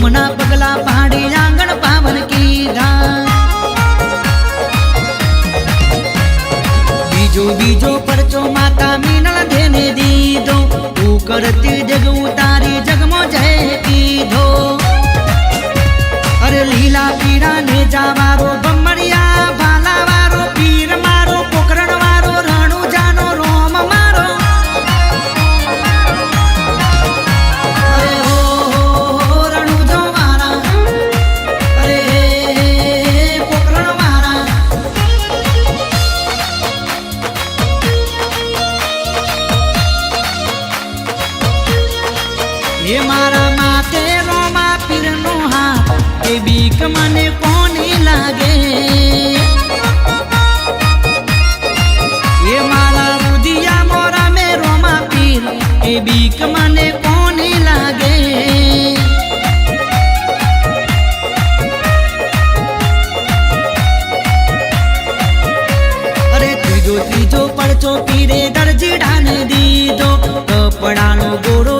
ધૂમના પગલા પાડી આંગણ પાવન કીધા બીજો બીજો પરચો માતા મીનળ દેને દીધો તું કરતી જગવું તારી જગમો જય કીધો અરે લીલા પીળા ને જાવારો બમરિયા ભાલા બીક મને કોને લાગે? અરે ત્રીજો ત્રીજો પડચો પીરે દરજીડાને દીધો કપડાનો ગોરો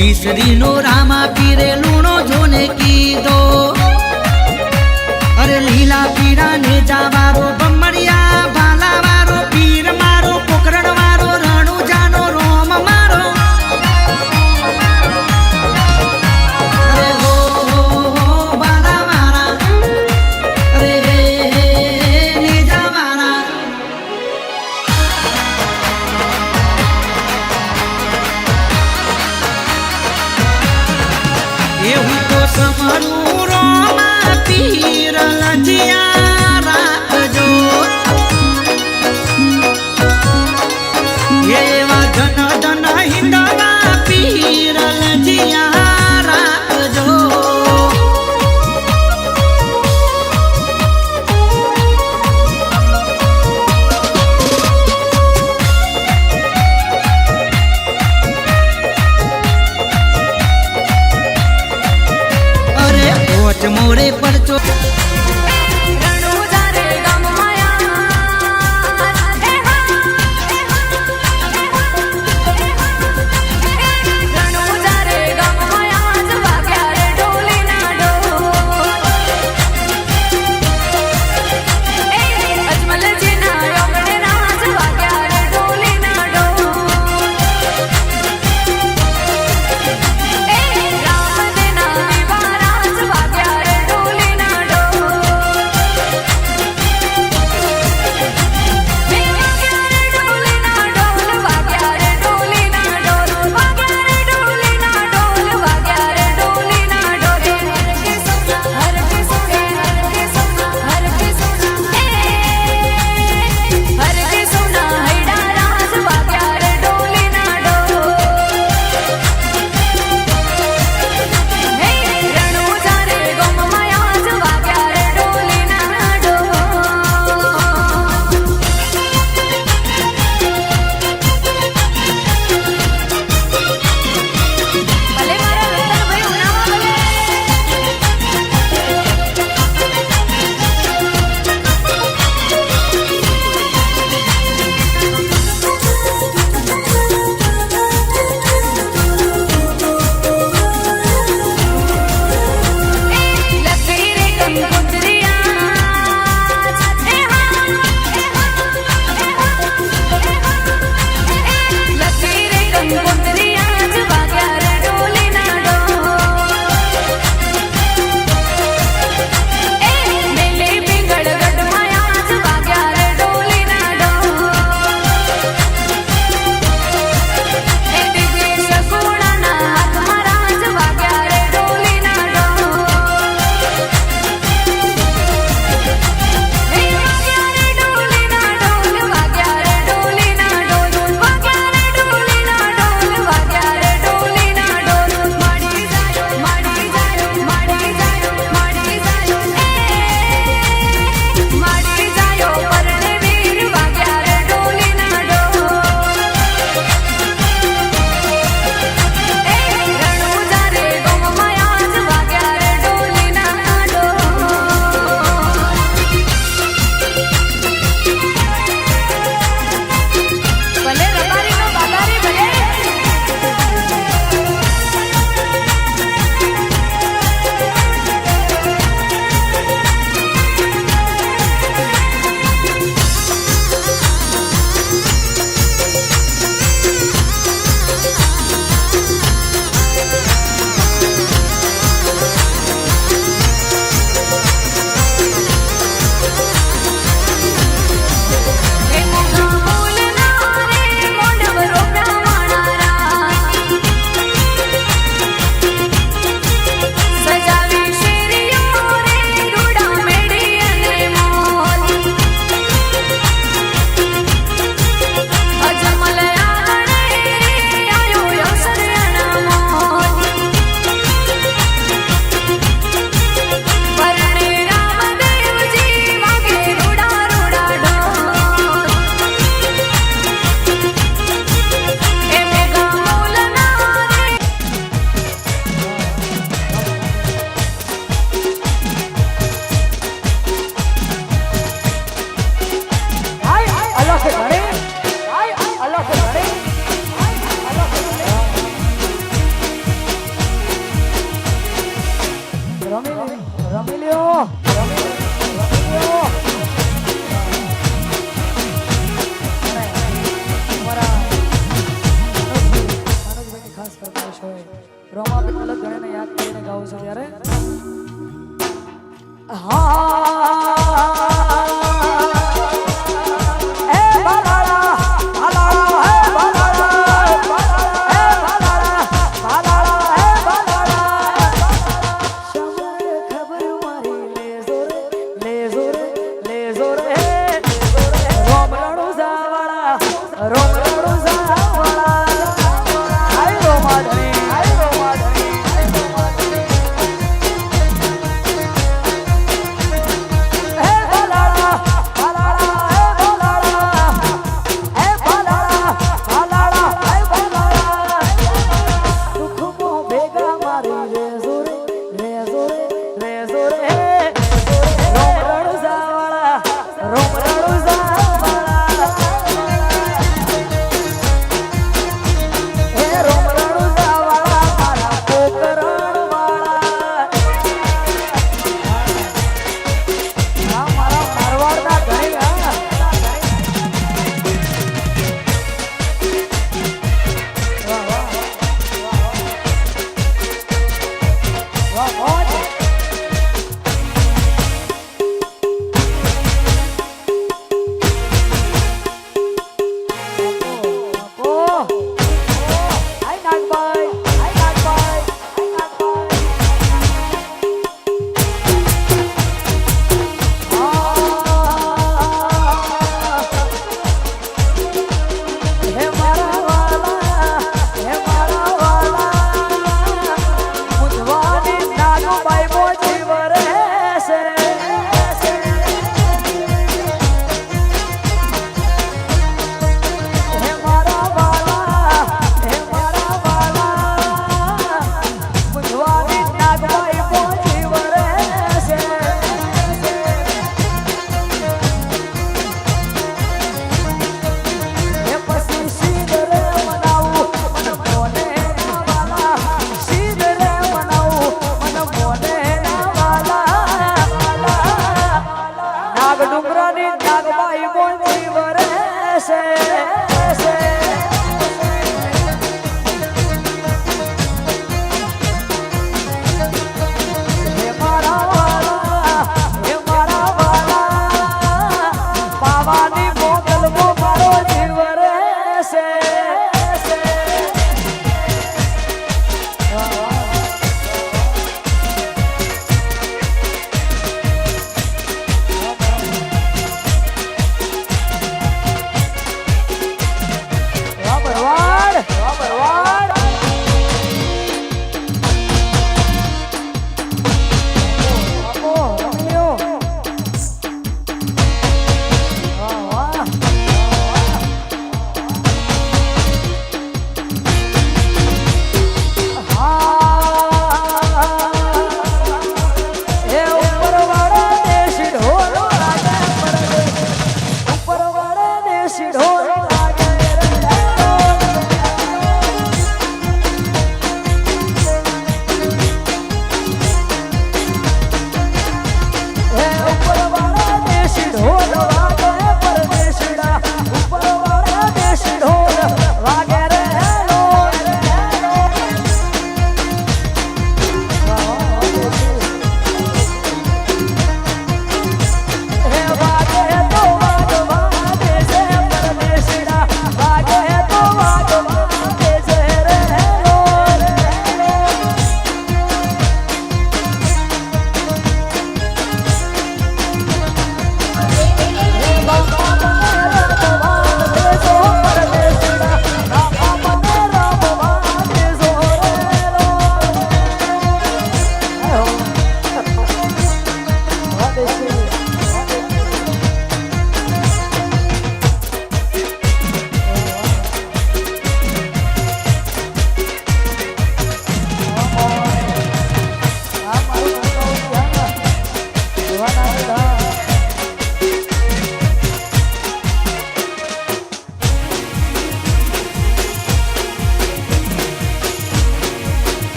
વીસરી નો રામા પીરે લૂણો જોને કીધો. અરે લીલા પીરા ને જા બાબો બમણિયા tú.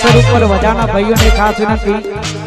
આઈસર ઉપર વજાના ભાઈઓને ખાસ વિનંતી.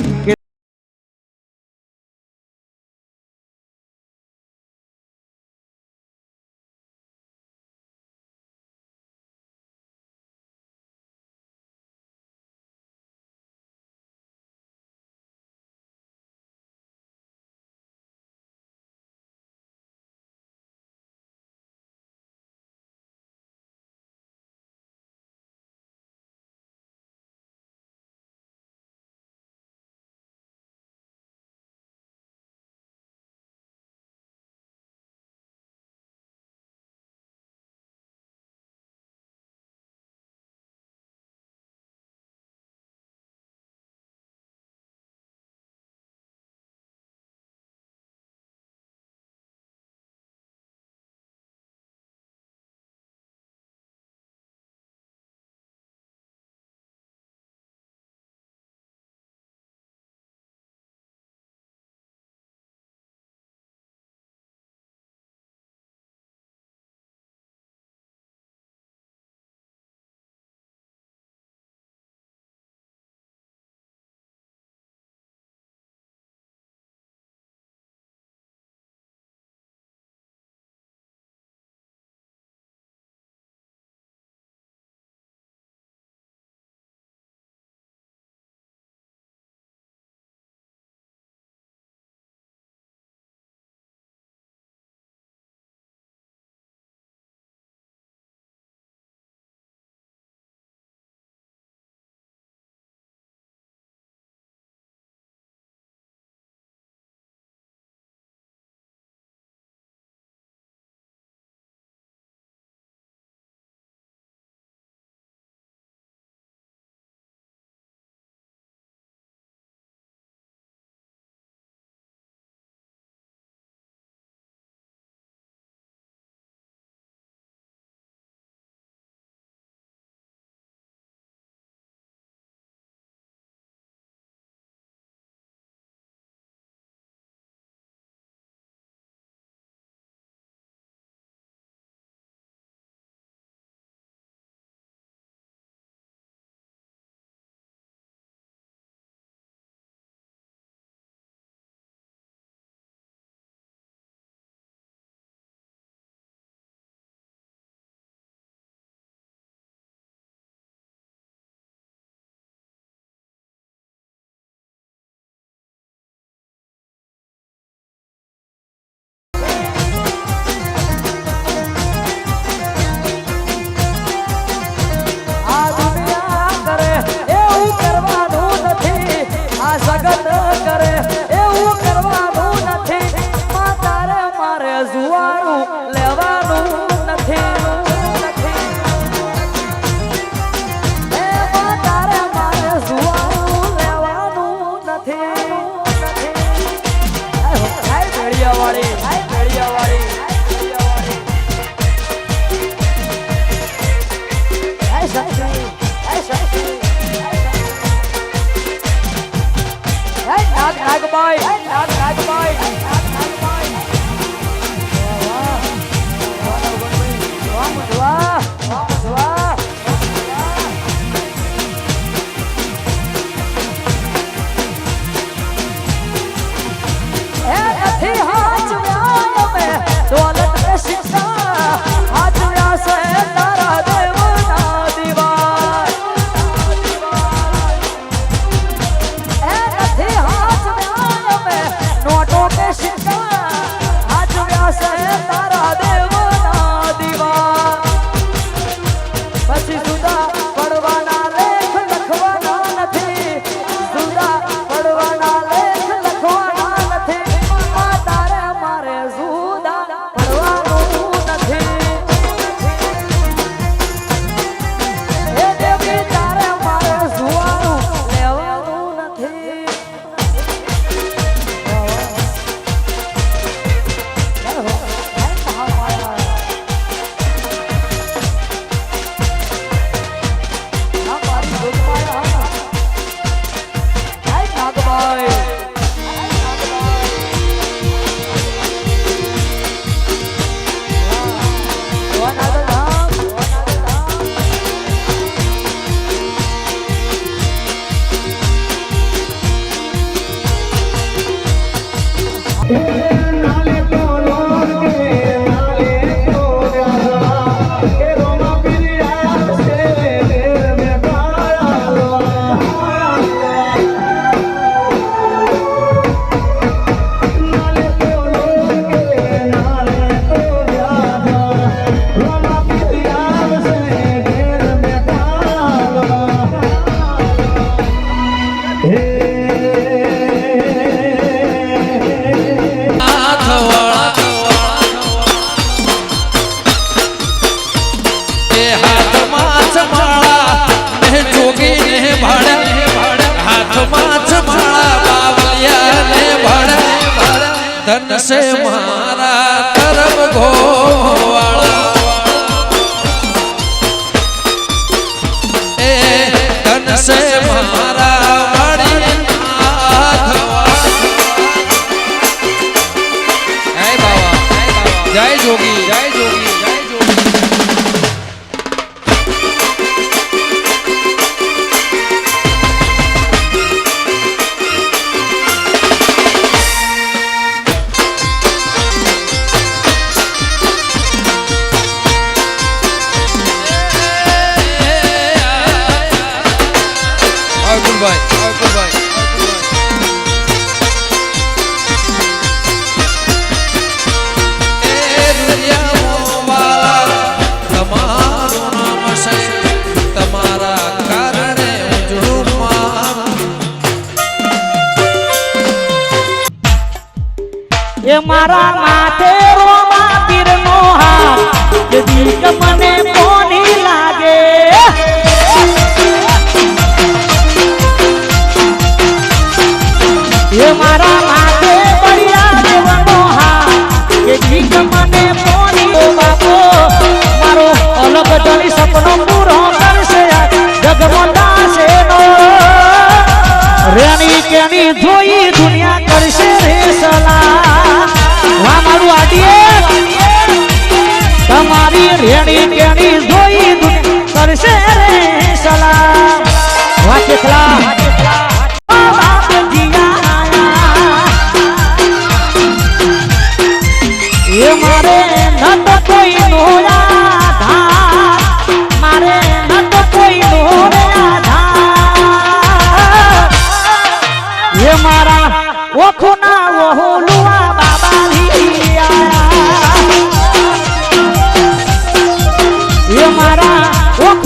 Bye. Bye. Bye.